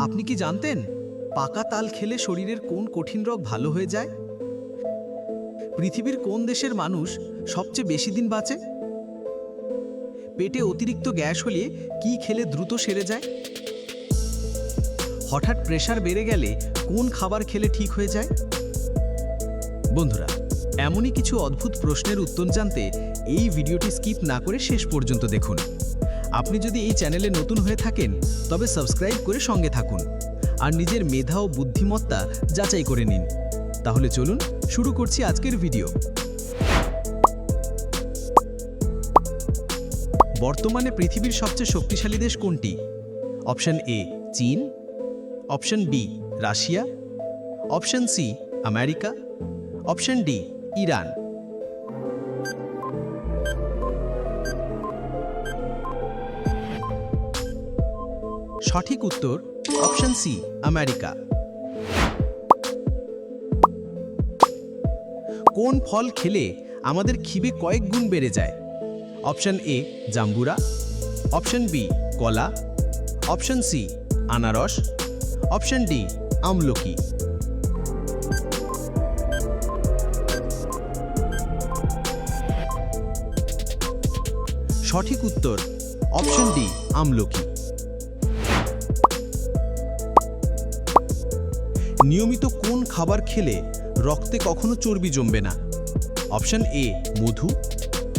আপনি কি জানতেন পাকা তাল খেলে শরীরের কোন কঠিন রোগ ভালো হয়ে যায়? পৃথিবীর কোন দেশের মানুষ সবচেয়ে বেশি দিন বাঁচে? পেটে অতিরিক্ত গ্যাস হলে কি খেলে দ্রুত সেরে যায়? হঠাৎ প্রেশার বেড়ে গেলে কোন খাবার খেলে ঠিক হয়ে যায়? বন্ধুরা, এমনই কিছু অদ্ভুত প্রশ্নের উত্তর জানতে এই ভিডিওটি স্কিপ না করে শেষ পর্যন্ত দেখুন। আপনি যদি এই চ্যানেলে নতুন হয়ে থাকেন, তবে সাবস্ক্রাইব করে সঙ্গে থাকুন আর নিজের মেধা ও বুদ্ধিমত্তা যাচাই করে নিন। তাহলে চলুন শুরু করছি আজকের ভিডিও। বর্তমানে পৃথিবীর সবচেয়ে শক্তিশালী দেশ কোনটি? অপশন এ, চীন। Option B, Russia. Option C, America. Option D, Iran. সঠিক উত্তর অপশন সি, আমেরিকা। কোন ফল খেলে আমাদের খিবে কয়েক গুণ বেড়ে যায়? অপশন এ, জাম্বুরা। অপশন বি, কলা। অপশন সি, আনারস। অপশন ডি, আমলকি। সঠিক উত্তর অপশন ডি, আমলকি। নিয়মিত কোন খাবার খেলে রক্তে কখনো চর্বি জমবে না? অপশন এ মধু।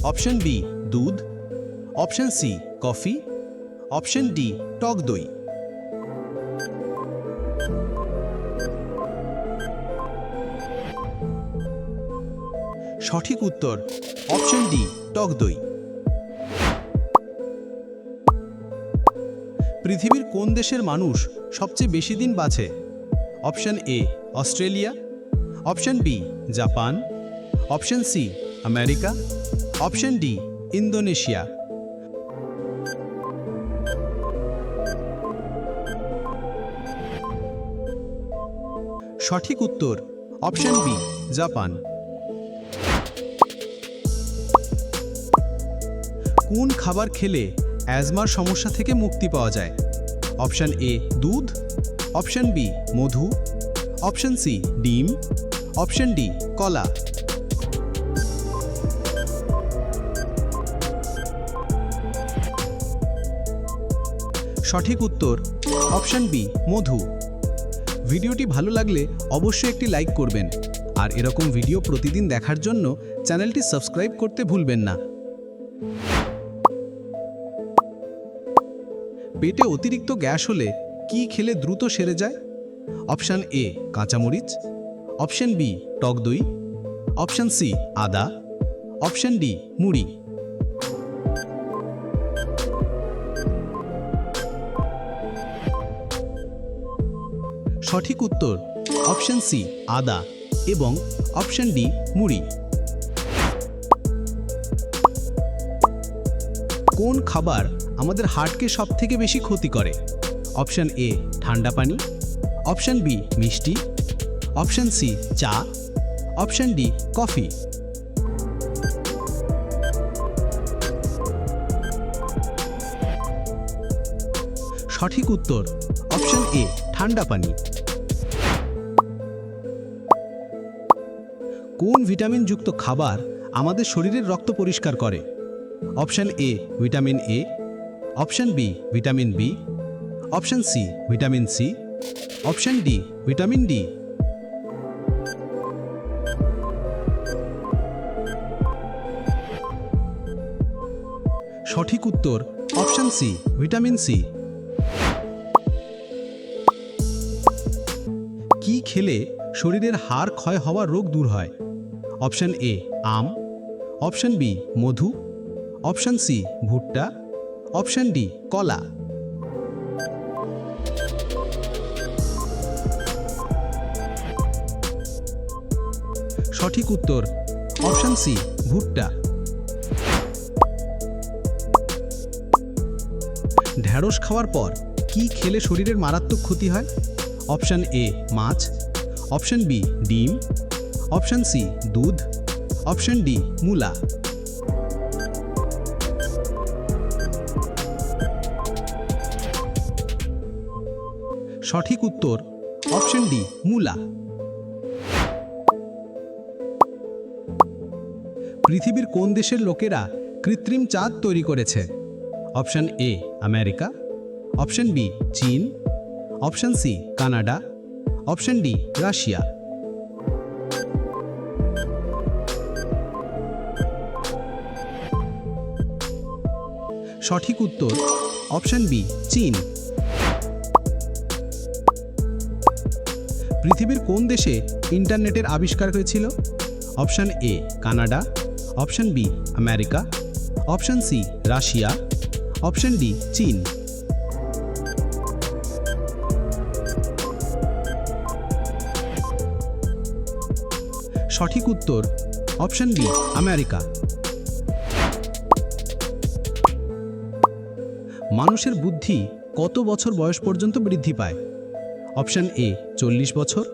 অপশন বি দুধ। Option C coffee. Option D টক দই। সঠিক উত্তর, অপশন ডি টক দই। পৃথিবীর কোন দেশের মানুষ সবচেয়ে বেশি দিন বাঁচে? Option A, Australia. Option B, Japan. Option C, America. Option D, Indonesia. সঠিক উত্তর, অপশন বি, জাপান। কোন খাবার খেলে অ্যাজমার সমস্যা থেকে মুক্তি পাওয়া যায়? অপশন এ, দুধ। অপশন বি, মধু। অপশন সি, ডিম। অপশন ডি, কলা। সঠিক উত্তর, অপশন বি, মধু। ভিডিওটি ভালো লাগলে অবশ্যই একটি লাইক করবেন। আর এরকম ভিডিও প্রতিদিন দেখার জন্য চ্যানেলটি সাবস্ক্রাইব করতে ভুলবেন না। পেটে অতিরিক্ত গ্যাস হলে কি খেলে দ্রুত সেরে যায়? অপশান এ কাঁচামরিচ। অপশান বি টক দই। অপশন সি আদা। অপশন ডি মুড়ি। সঠিক উত্তর, অপশন সি আদা এবং অপশন ডি মুড়ি। কোন খাবার আমাদের হার্টকে সব থেকে বেশি ক্ষতি করে? অপশন এ ঠান্ডা পানি, অপশন বি মিষ্টি, অপশন সি চা, অপশন ডি কফি। সঠিক উত্তর, অপশন এ ঠান্ডা পানি। কোন ভিটামিনযুক্ত খাবার আমাদের শরীরের রক্ত পরিষ্কার করে? Option A vitamin A, option B vitamin B option C, vitamin C. Option D, vitamin D. সঠিক উত্তর, অপশন সি, ভিটামিন সি। কি খেলে শরীরের হাড় ক্ষয় হওয়ার রোগ দূর হয়? অপশন এ, আম। অপশন বি, মধু। অপশন সি, ভুট্টা। অপশন ডি, কলা। সঠিক উত্তর, অপশন সি, ভুট্টা। ঢ্যাঁড়স খাওয়ার পর কি খেলে শরীরের মারাত্মক ক্ষতি হয়? অপশন এ, মাছ। অপশন বি, ডিম। অপশন সি, দুধ। অপশন ডি, মূলা। সঠিক উত্তর, অপশন ডি, মূলা। পৃথিবীর কোন দেশের লোকেরা কৃত্রিম চাঁদ তৈরি করেছে? Option A, America. Option B, চীন। Option C, Canada. Option D, Russia. সঠিক উত্তর, অপশন বি, চীন। পৃথিবীর কোন দেশে ইন্টারনেটের আবিষ্কার হয়েছিল? Option A, Canada. Option B, America. Option C, Russia. Option D, চীন। সঠিক উত্তর, অপশন বি, আমেরিকা। মানুষের বুদ্ধি কত বছর বয়স পর্যন্ত বৃদ্ধি পায়? অপশন এ, চল্লিশ বছর।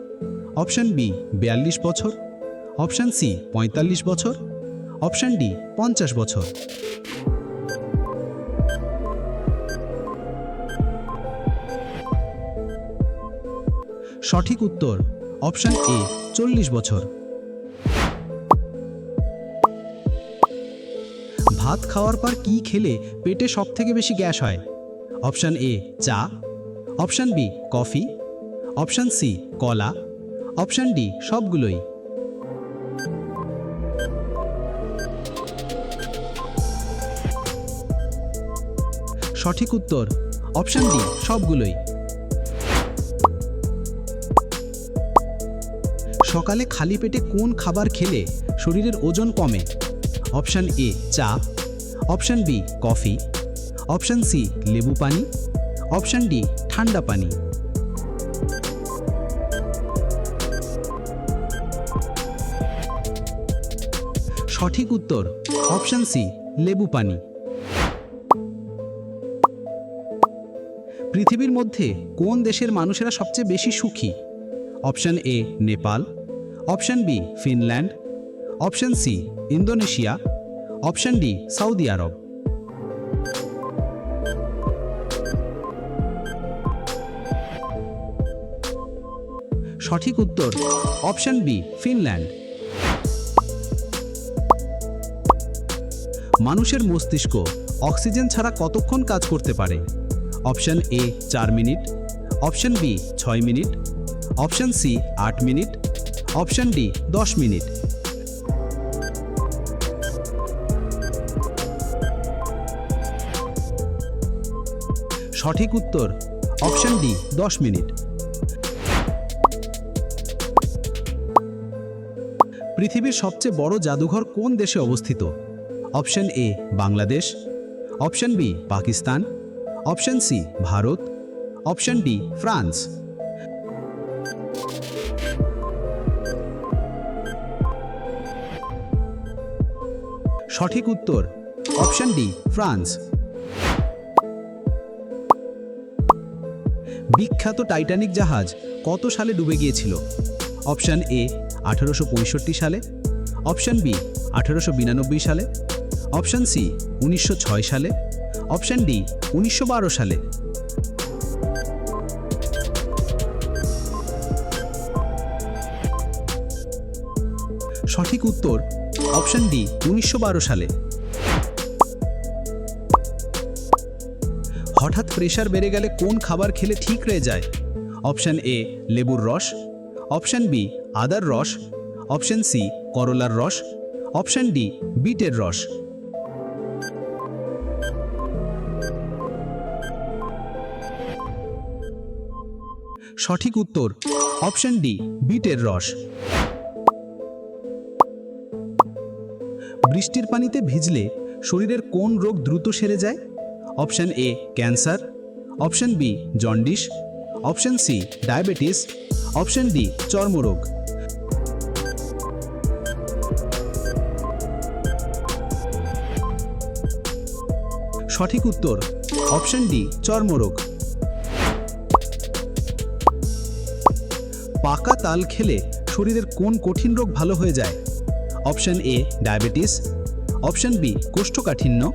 অপশন বি, বিয়াল্লিশ বছর। অপশন সি, পঁয়তাল্লিশ বছর। অপশন ডি, পঞ্চাশ বছর। সঠিক উত্তর, অপশন এ, চল্লিশ বছর। ভাত খাওয়ার পর কি খেলে পেটে সব থেকে বেশি গ্যাস হয়? অপশন এ, চা। Option B, coffee. Option C, কলা। অপশন ডি, সবগুলোই। সঠিক উত্তর? অপশন ডি সবগুলোই। সকালে খালি পেটে কোন খাবার খেলে শরীরের ওজন কমে? অপশন এ চা। Option B coffee. Option C লেবু পানি। অপশন ডি ঠান্ডা পানি। সঠিক উত্তর অপশন সি লেবু পানি। পৃথিবীর মধ্যে কোন দেশের মানুষেরা সবচেয়ে বেশি সুখী? Option A, Nepal. Option B, Finland. Option C, Indonesia. Option D, Saudi আরব। সঠিক উত্তর, অপশন বি, ফিনল্যান্ড। মানুষের মস্তিষ্ক অক্সিজেন ছাড়া কতক্ষণ কাজ করতে পারে? অপশন এ চার মিনিট, অপশন বি ছয় মিনিট, অপশন সি আট মিনিট, অপশন ডি দশ মিনিট। সঠিক উত্তর, অপশন ডি দশ মিনিট। পৃথিবীর সবচেয়ে বড় জাদুঘর কোন দেশে অবস্থিত? Option A Bangladesh, option B Pakistan option C, Bharat. Option D, France. সঠিক উত্তর, অপশন ডি, ফ্রান্স। বিখ্যাত টাইটানিক জাহাজ কত সালে ডুবে গিয়েছিল? অপশন এ, আঠারোশো পঁয়ষট্টি সালে। অপশন বি, আঠারোশো সালে। অপশন সি, উনিশশো ছয় সালে। অপশন ডি উনিশশো বারো সালে। সঠিক উত্তর, অপশন ডি, উনিশশো বারো সালে। হঠাৎ প্রেশার বেড়ে গেলে কোন খাবার খেলে ঠিক রয়ে যায়? অপশন এ, লেবুর রস। অপশন বি, আদার রস। অপশন সি, করলার রস। অপশন ডি, বিটের রস। সঠিক উত্তর, অপশন ডি, বিটের রস। বৃষ্টির পানিতে ভিজলে শরীরের কোন রোগ দ্রুত সেরে যায়? Option A, cancer. Option B, jaundice. Option C, diabetes. Option D, চর্মরোগ। সঠিক উত্তর, অপশন ডি, চর্মরোগ। পাকা তাল খেলে শরীরের কোন কঠিন রোগ ভালো হয়ে যায়? Option A, diabetes. Option B, কোষ্ঠকাঠিন্য।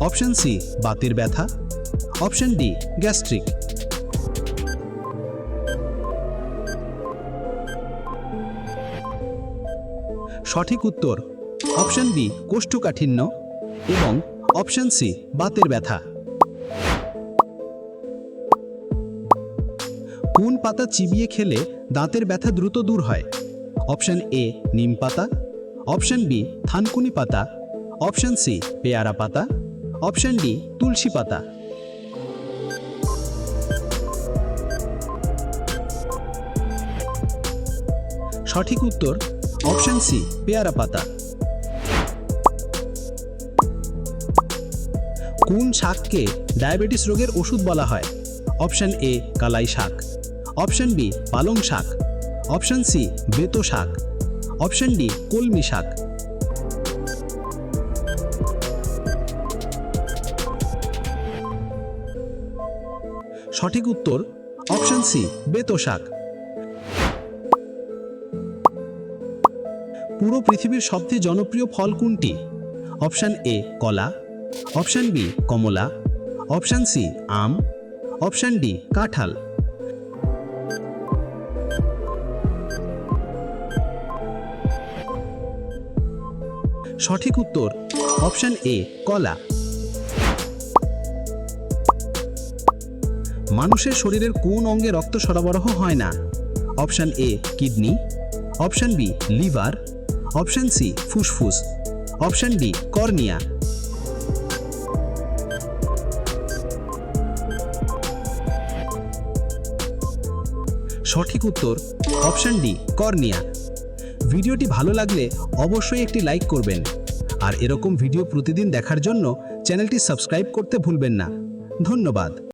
অপশান সি, বাতির ব্যথা। Option D, gastric. সঠিক উত্তর, অপশান বি, কোষ্ঠকাঠিন্য এবং অপশান সি, বাতের ব্যথা। কোন পাতা চিবিয়ে খেলে দাঁতের ব্যথা দ্রুত দূর হয়। অপশন এ নিম পাতা। অপশন বি থানকুনি পাতা। অপশন সি পেয়ারা পাতা। অপশন ডি তুলসী পাতা। সঠিক উত্তর, অপশন সি পেয়ারা পাতা। কোন শাককে ডায়াবেটিস রোগের ওষুধ বলা হয়? অপশন এ কালাই শাক। অপশন বি, পালং শাক। অপশন সি, বেতো শাক। অপশন ডি, কলমি শাক। সঠিক উত্তর, অপশন সি, বেতো শাক। পুরো পৃথিবীর সবচেয়ে জনপ্রিয় ফল কোনটি? অপশন এ, কলা। অপশন বি, কমলা। অপশন সি, আম। অপশন ডি, কাঁঠাল। সঠিক উত্তর অপশন এ কলা। মানুষের শরীরের কোন অঙ্গে রক্ত সরবরাহ হয় না? Option A kidney option B liver option C ফুসফুস। অপশন ডি কর্নিয়া সঠিক উত্তর অপশন ডি কর্নিয়া ভিডিওটি ভালো লাগলে অবশ্যই একটি লাইক করবেন। আর এরকম ভিডিও প্রতিদিন দেখার জন্য চ্যানেলটি সাবস্ক্রাইব করতে ভুলবেন না। ধন্যবাদ।